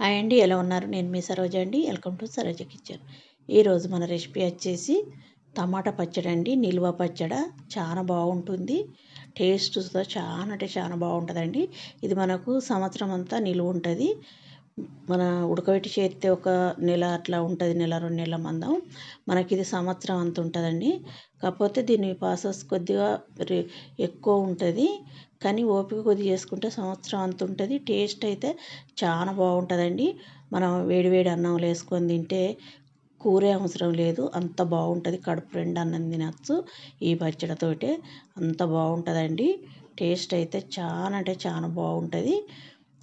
Hi అండి ఎలా ఉన్నారు? నేను మీ సరోజ అండి. Welcome to Saroja kitchen. ఈరోజు మన రెసిపీ వచ్చేసి టమాటా పచ్చడి అండి నిల్వ పచ్చడి. చాలా బాగుంటుంది. టేస్ట్తో చాలా అంటే చాలా బాగుంటుందండి. ఇది మనకు సంవత్సరం అంతా నిలువ ఉంటుంది. మన ఉడకబెట్టి చేస్తే ఒక నెల అట్లా ఉంటుంది నెల రెండు నెలల మందం. మనకి ఇది సంవత్సరం అంత ఉంటుందండి. కాకపోతే దీని ప్రాసెస్ కొద్దిగా ఎక్కువ ఉంటుంది. కానీ ఓపిక కొద్ది చేసుకుంటే సంవత్సరం అంత ఉంటుంది. టేస్ట్ అయితే చాలా బాగుంటుందండి. మనం వేడి వేడి అన్నంలో వేసుకొని తింటే కూరే అవసరం లేదు. అంత బాగుంటుంది. కడుపు రెండు అన్నం తినచ్చు ఈ పచ్చడితోటే. అంత బాగుంటుందండి. టేస్ట్ అయితే చాలా అంటే చాలా బాగుంటుంది.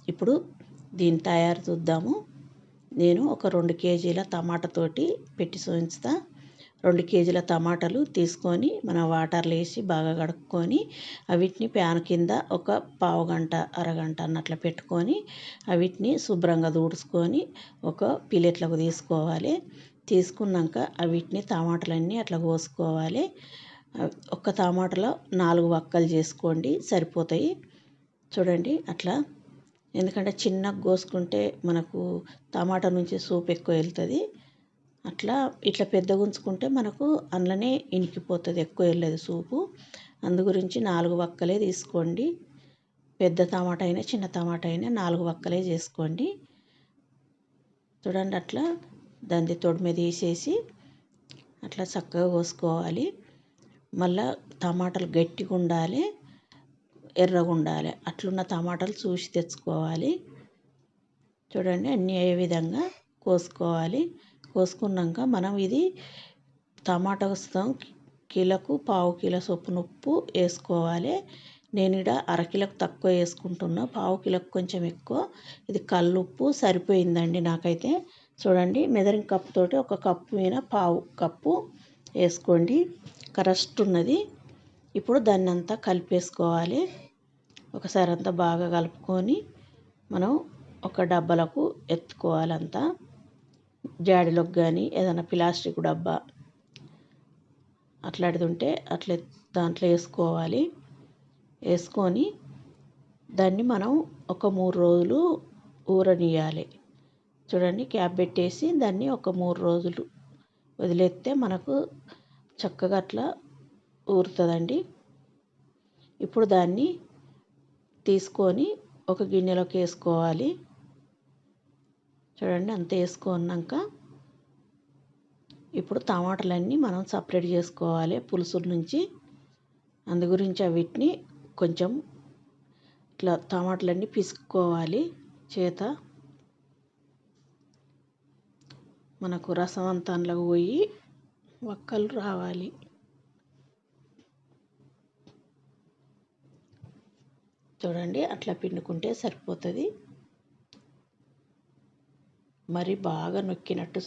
ఇప్పుడు దీని తయారు చూద్దాము. నేను ఒక రెండు కేజీల టమాటాతోటి పెట్టి చూపిస్తా రెండు కేజీల టమాటాలు తీసుకొని మన వాటర్లో వేసి బాగా కడుక్కొని అవిటిని ప్యాన్ కింద ఒక పావు గంట అరగంట అన్నట్లు పెట్టుకొని అవిటిని శుభ్రంగా దూడుచుకొని ఒక ప్లేట్లకు తీసుకోవాలి. తీసుకున్నాక అవిటిని టమాటాలన్నీ అట్లా కోసుకోవాలి. ఒక్క టమాటాలో నాలుగు వక్కలు చేసుకోండి సరిపోతాయి. చూడండి అట్లా ఎందుకంటే చిన్నగా కోసుకుంటే మనకు టమాటా నుంచి సూప్ ఎక్కువ వెళ్తుంది. అట్లా ఇట్లా పెద్దగా ఉంచుకుంటే మనకు అందులోనే ఇనికిపోతుంది ఎక్కువ వెళ్ళదు సూపు. అందు గురించి నాలుగు వక్కలే తీసుకోండి. పెద్ద టమాటా అయినా చిన్న టమాటా అయినా నాలుగు వక్కలే చేసుకోండి. చూడండి అట్లా దాన్ని తొడి మీద తీసేసి అట్లా చక్కగా కోసుకోవాలి. మళ్ళా టమాటాలు గట్టిగా ఉండాలి. ఎర్రగా ఉండాలి అట్లున్న టమాటాలు చూసి తెచ్చుకోవాలి. చూడండి అన్నీ ఏ విధంగా కోసుకోవాలి. కోసుకున్నాక మనం ఇది టమాటా వస్తాం. కిలోకు పావు కిలో చొప్పున ఉప్పు వేసుకోవాలి. నేను ఇక్కడ అరకిలోకి తక్కువ వేసుకుంటున్నా. పావు కిలోకి కొంచెం ఎక్కువ. ఇది కల్లుప్పు సరిపోయిందండి నాకైతే. చూడండి మెదరింగ్ కప్పుతోటి ఒక కప్పు మీద పావు కప్పు వేసుకోండి. కరెస్ట్ ఉన్నది. ఇప్పుడు దాన్ని అంతా కలిపేసుకోవాలి. ఒకసారి అంతా బాగా కలుపుకొని మనం ఒక డబ్బాలకు ఎత్తుకోవాలంతా. జాడీలోకి కానీ ఏదైనా ప్లాస్టిక్ డబ్బా అట్లాంటిది ఉంటే అట్లా దాంట్లో వేసుకోవాలి. వేసుకొని దాన్ని మనం ఒక మూడు రోజులు ఊరనియాలి. చూడండి క్యాప్ పెట్టేసి దాన్ని ఒక మూడు రోజులు వదిలేస్తే మనకు చక్కగా అట్లా ఊరుతుందండి. ఇప్పుడు దాన్ని తీసుకొని ఒక గిన్నెలోకి వేసుకోవాలి. చూడండి అంత వేసుకున్నాక ఇప్పుడు టమాటాలన్నీ మనం సపరేట్ చేసుకోవాలి పులుసు నుంచి. అందు గురించి వీటిని కొంచెం ఇట్లా టమాటాలన్నీ పిసుక్కోవాలి చేత. మనకు రసం అంతా అందులోకి పోయి వక్కలు రావాలి. చూడండి అట్లా పిండుకుంటే సరిపోతుంది. మరి బాగా నొక్కినట్టు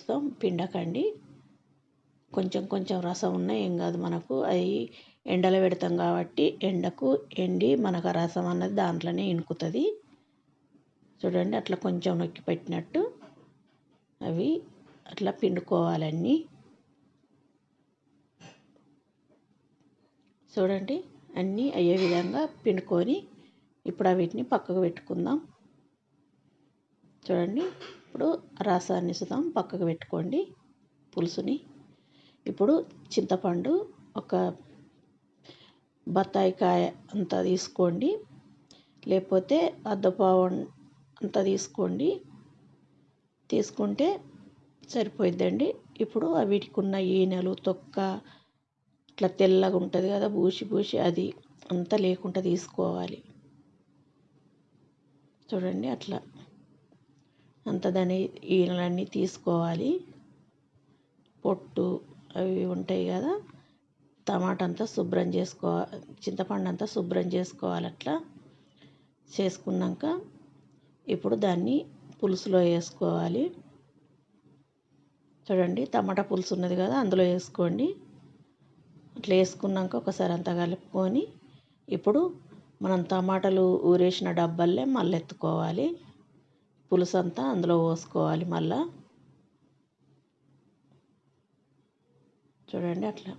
పిండకండి. కొంచెం కొంచెం రసం ఉన్నా ఏం కాదు మనకు. అవి ఎండలో పెడతాం కాబట్టి ఎండకు ఎండి మనకు రసం అన్నది దాంట్లోనే ఇనుకుతుంది. చూడండి అట్లా కొంచెం నొక్కి పెట్టినట్టు అవి అట్లా పిండుకోవాలన్నీ. చూడండి అన్నీ అయ్యే విధంగా పిండుకొని ఇప్పుడు వీటిని పక్కకు పెట్టుకుందాం. చూడండి ఇప్పుడు రసాన్ని సుతం పక్కకు పెట్టుకోండి పులుసుని. ఇప్పుడు చింతపండు ఒక బత్తాయి కాయ అంతా తీసుకోండి. లేకపోతే అద్దపావు అంతా తీసుకోండి. తీసుకుంటే సరిపోయిద్దండి. ఇప్పుడు వీటికి ఉన్న ఈనెలు తొక్క ఇట్లా తెల్లగా ఉంటుంది కదా బూసి బూసి అది అంతా లేకుండా తీసుకోవాలి. చూడండి అట్లా. అంత దాని ఈనలన్నీ తీసుకోవాలి. పొట్టు అవి ఉంటాయి కదా టమాటా అంతా శుభ్రం చేసుకో చింతపండు అంతా శుభ్రం చేసుకోవాలి అట్లా. చేసుకున్నాక ఇప్పుడు దాన్ని పులుసులో వేసుకోవాలి. చూడండి టమాటా పులుసు ఉన్నది కదా అందులో వేసుకోండి. అట్లా వేసుకున్నాక ఒకసారి అంతా కలుపుకొని ఇప్పుడు మనం టమాటాలు ఊరేసిన డబ్బాలే మళ్ళీ ఎత్తుకోవాలి పులుసు అంతా అందులో పోసుకోవాలి మళ్ళా. చూడండి అట్లా.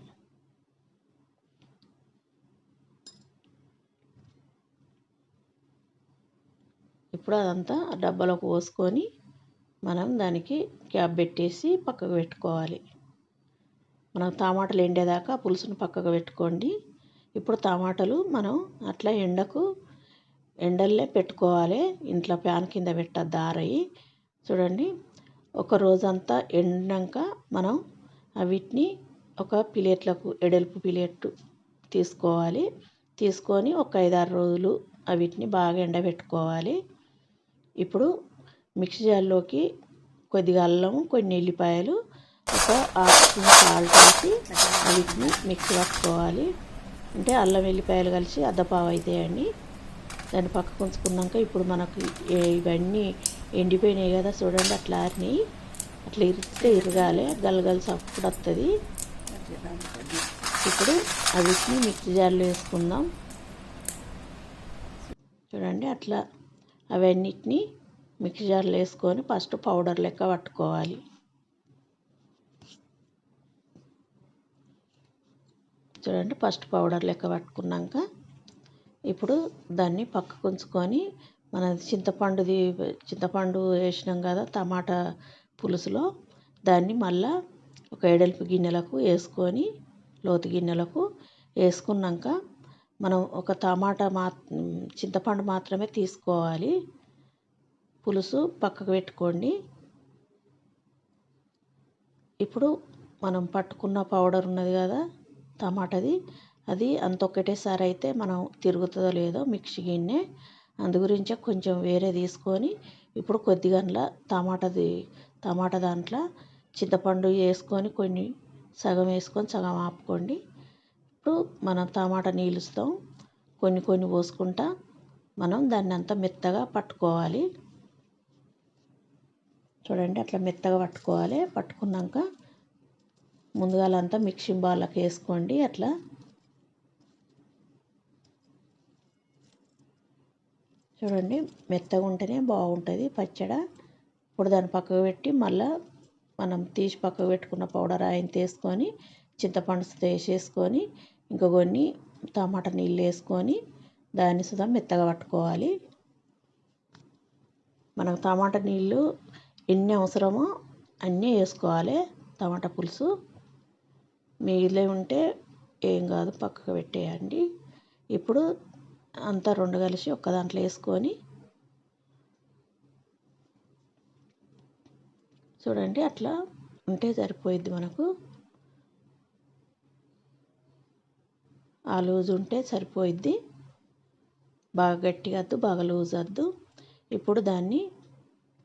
ఇప్పుడు అదంతా డబ్బాలోకి పోసుకొని మనం దానికి క్యాప్ పెట్టేసి పక్కకు పెట్టుకోవాలి. మనం టమాటాలు ఎండేదాకా పులుసును పక్కకు పెట్టుకోండి. ఇప్పుడు టమాటాలు మనం అట్లా ఎండకు ఎండల్లే పెట్టుకోవాలి. ఇంట్లో ప్యాన్ కింద పెట్టద్దు ఆరయి చూడండి ఒక రోజంతా ఎండినాక మనం వీటిని ఒక ప్లేట్లకు ఎడల్పు ప్లేట్ తీసుకోవాలి. తీసుకొని ఒక ఐదారు రోజులు వీటిని బాగా ఎండబెట్టుకోవాలి. ఇప్పుడు మిక్సీ జార్లోకి కొద్దిగా అల్లం కొన్ని ఎల్లిపాయలు ఒక హాఫ్ స్పూన్ సాల్ట్ వేసి వీటిని మిక్సీ పట్టుకోవాలి. అంటే అల్లం వెల్లిపాయలు కలిసి అద్దపావు అవుతాయండి దాన్ని పక్కకు ఉంచుకున్నాక ఇప్పుడు మనకు ఇవన్నీ ఎండిపోయినాయి కదా చూడండి అట్లా ఆరినాయి. అట్లా ఇరిస్తే ఇరగాలి గలగల సప్పుడు వస్తుంది ఇప్పుడు అవిటిని మిక్సీ జార్లో వేసుకుందాం. చూడండి అట్లా అవన్నిటిని మిక్సీ జార్లో వేసుకొని ఫస్ట్ పౌడర్ లెక్క పట్టుకోవాలి. చూడండి ఫస్ట్ పౌడర్ లెక్క పట్టుకున్నాక ఇప్పుడు దాన్ని పక్కకు ఉంచుకొని మన చింతపండుది చింతపండు వేసినాం కదా టమాటా పులుసులో దాన్ని మళ్ళా ఒక ఎడల్పు గిన్నెలకు వేసుకొని లోతు గిన్నెలకు వేసుకున్నాక మనం ఒక టమాటా మా చింతపండు మాత్రమే తీసుకోవాలి. పులుసు పక్కకు పెట్టుకోండి. ఇప్పుడు మనం పట్టుకున్న పౌడర్ ఉన్నది కదా టమాటాది. అది అంత ఒక్కటేసారి అయితే మనం తిరుగుతుందో లేదో మిక్సీ గిన్నె అందు గురించే కొంచెం వేరే తీసుకొని ఇప్పుడు కొద్దిగా టమాటాది టమాటా దాంట్లో చింతపండు వేసుకొని కొన్ని సగం వేసుకొని సగం ఆపుకోండి. ఇప్పుడు మనం టమాటా నీళ్ళుస్తాం. కొన్ని కొన్ని పోసుకుంటా మనం దాన్ని అంతా మెత్తగా పట్టుకోవాలి. చూడండి అట్లా మెత్తగా పట్టుకోవాలి. పట్టుకున్నాక ముందుగాలంతా మిక్సింగ్ బాల్లోకి వేసుకోండి అట్లా. చూడండి మెత్తగా ఉంటేనే బాగుంటుంది పచ్చడ. ఇప్పుడు దాన్ని పక్కకు పెట్టి మళ్ళీ మనం తీసి పక్కకు పెట్టుకున్న పౌడర్ ఆయన తీసుకొని చింతపండు వేసేసుకొని ఇంకా కొన్ని టమాటా నీళ్ళు వేసుకొని దాన్ని సుధా మెత్తగా పట్టుకోవాలి. మనకు టమాటా నీళ్ళు ఎన్ని అవసరమో అన్నీ వేసుకోవాలి టమాటా పులుసు. మిగిలి ఉంటే ఏం కాదు పక్కకు పెట్టేయండి. ఇప్పుడు అంతా రెండు కలిసి ఒక్క దాంట్లో వేసుకొని చూడండి అట్లా ఉంటే సరిపోయిద్ది మనకు. ఆ లూజ్ ఉంటే సరిపోయిద్ది. బాగా గట్టిగా వద్దు బాగా లూజ్ వద్దు. ఇప్పుడు దాన్ని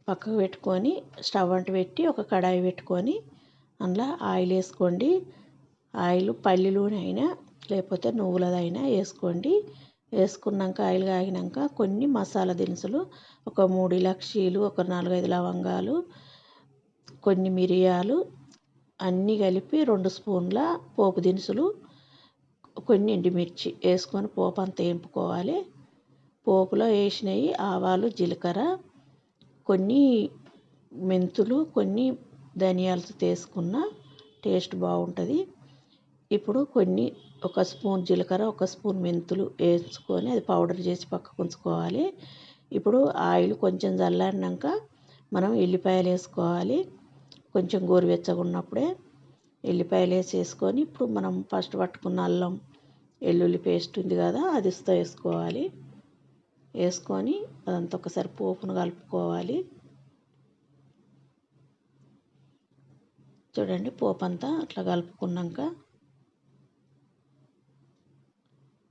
పక్కకు పెట్టుకొని స్టవ్ అంటు పెట్టి ఒక కడాయి పెట్టుకొని అందులో ఆయిల్ వేసుకోండి. ఆయిల్ పల్లి నూనె అయినా లేకపోతే నువ్వులదైనా వేసుకోండి. వేసుకున్నాక ఆయిల్ కాగినాక కొన్ని మసాలా దినుసులు ఒక మూడు ఇలాచీలు ఒక నాలుగైదు లవంగాలు కొన్ని మిరియాలు అన్నీ కలిపి రెండు స్పూన్ల పోపు దినుసులు కొన్ని ఎండుమిర్చి వేసుకొని పోపు అంతా వేపుకోవాలి పోపులో వేసినవి ఆవాలు జీలకర్ర కొన్ని మెంతులు కొన్ని ధనియాలతో తీసుకున్న టేస్ట్ బాగుంటుంది. ఇప్పుడు కొన్ని ఒక స్పూన్ జీలకర్ర ఒక స్పూన్ మెంతులు వేసుకొని అది పౌడర్ చేసి పక్కకు ఉంచుకోవాలి. ఇప్పుడు ఆయిల్ కొంచెం చల్లారినాక మనం ఎల్లిపాయలు వేసుకోవాలి. కొంచెం గోరువెచ్చగా ఉన్నప్పుడే ఎల్లిపాయలు వేసేసుకొని ఇప్పుడు మనం ఫస్ట్ పట్టుకున్న అల్లం వెల్లుల్లి పేస్ట్ ఉంది కదా అది ఇస్తా వేసుకోవాలి. వేసుకొని అదంతా ఒకసారి పోపును కలుపుకోవాలి. చూడండి పోపు అంతా అట్లా కలుపుకున్నాక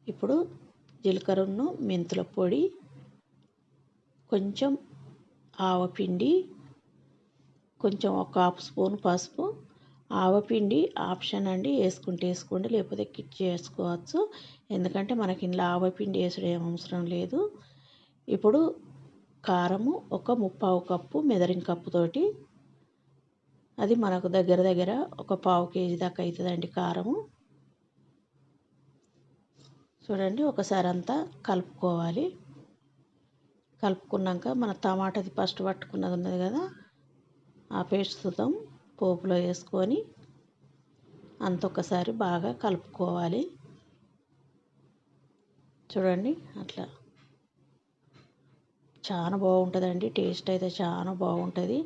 ఇప్పుడు జీలకర్రను మెంతుల పొడి కొంచెం ఆవపిండి కొంచెం ఒక హాఫ్ స్పూన్ పసుపు. ఆవపిండి ఆప్షన్ అండి వేసుకుంటే వేసుకోండి లేకపోతే కిట్ చేసుకోవచ్చు. ఎందుకంటే మనకి ఇందులో ఆవపిండి వేసడం ఏం అవసరం లేదు. ఇప్పుడు కారము ఒక ముప్పావు కప్పు మెదరింగ్ కప్పుతోటి అది మనకు దగ్గర దగ్గర ఒక పావు కేజీ దాకా అవుతుందండి కారము. చూడండి ఒకసారి అంతా కలుపుకోవాలి. కలుపుకున్నాక మన టమాటాది ఫస్ట్ పట్టుకున్నది ఉన్నది కదా ఆ పేస్ట్ చూద్దాం పోపులో వేసుకొని అంత ఒకసారి బాగా కలుపుకోవాలి. చూడండి అట్లా. చాలా బాగుంటుందండి టేస్ట్ అయితే చాలా బాగుంటుంది.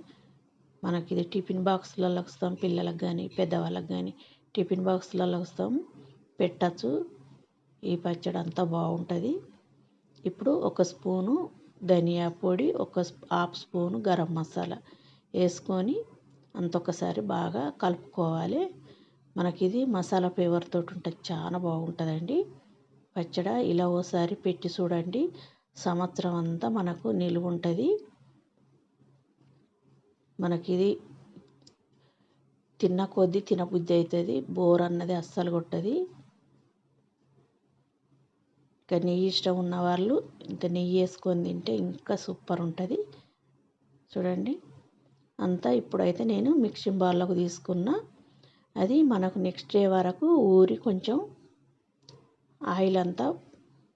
మనకి ఇది టిఫిన్ బాక్స్లలో వస్తాం పిల్లలకు కానీ పెద్దవాళ్ళకి కానీ టిఫిన్ బాక్స్లలో వస్తాం పెట్టచ్చు. ఈ పచ్చడి అంతా బాగుంటుంది. ఇప్పుడు ఒక స్పూను ధనియా పొడి ఒక హాఫ్ స్పూను గరం మసాలా వేసుకొని అంతొకసారి బాగా కలుపుకోవాలి. మనకి ఇది మసాలా ఫ్లేవర్ తోటి ఉంటుంది చాలా బాగుంటుందండి. పచ్చడి ఇలా ఓసారి పెట్టి చూడండి. సంవత్సరం అంతా మనకు నిలువ ఉంటుంది. మనకి ఇది తిన్న కొద్దీ తినబుద్ధి అవుతుంది. బోర్ అన్నది అస్సలు కొట్టది. ఇంకా నెయ్యి ఇష్టం ఉన్నవాళ్ళు ఇంకా ఇంత నెయ్యి వేసుకొని తింటే ఇంకా సూపర్ ఉంటుంది. చూడండి. అంతా ఇప్పుడైతే నేను మిక్సింగ్ బౌల్లోకి తీసుకున్న. అది మనకు నెక్స్ట్ డే వరకు ఊరి కొంచెం ఆయిల్ అంతా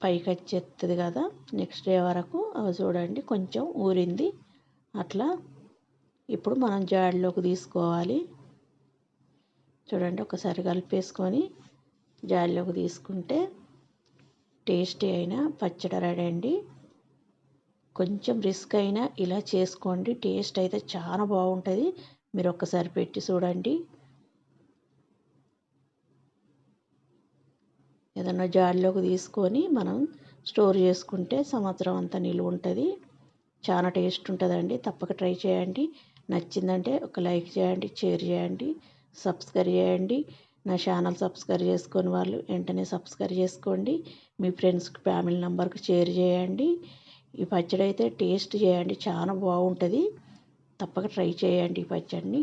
పైకి వచ్చేస్తుంది కదా. నెక్స్ట్ డే వరకు అవి చూడండి కొంచెం ఊరింది. అట్లా ఇప్పుడు మనం జాడీలోకి తీసుకోవాలి. చూడండి ఒకసారి కలిపేసుకొని జాడీలోకి తీసుకుంటే టేస్టీ అయిన పచ్చడి రెడీ అండి. కొంచెం రిస్క్ అయినా ఇలా చేసుకోండి. టేస్ట్ అయితే చాలా బాగుంటుంది. మీరు ఒక్కసారి పెట్టి చూడండి. ఏదన్నా జాడిలోకి తీసుకొని మనం స్టోర్ చేసుకుంటే సంవత్సరం అంతా నిలువ ఉంటుంది. చాలా టేస్ట్ ఉంటుందండి. తప్పక ట్రై చేయండి. నచ్చిందంటే ఒక లైక్ చేయండి షేర్ చేయండి సబ్స్క్రైబ్ చేయండి. నా ఛానల్ సబ్స్క్రైబ్ చేసుకొని వాళ్ళు వెంటనే సబ్స్క్రైబ్ చేసుకోండి. మీ ఫ్రెండ్స్కి ఫ్యామిలీ నెంబర్కి షేర్ చేయండి. ఈ పచ్చడి అయితే టేస్ట్ చేయండి. చాలా బాగుంటుంది. తప్పక ట్రై చేయండి ఈ పచ్చడిని.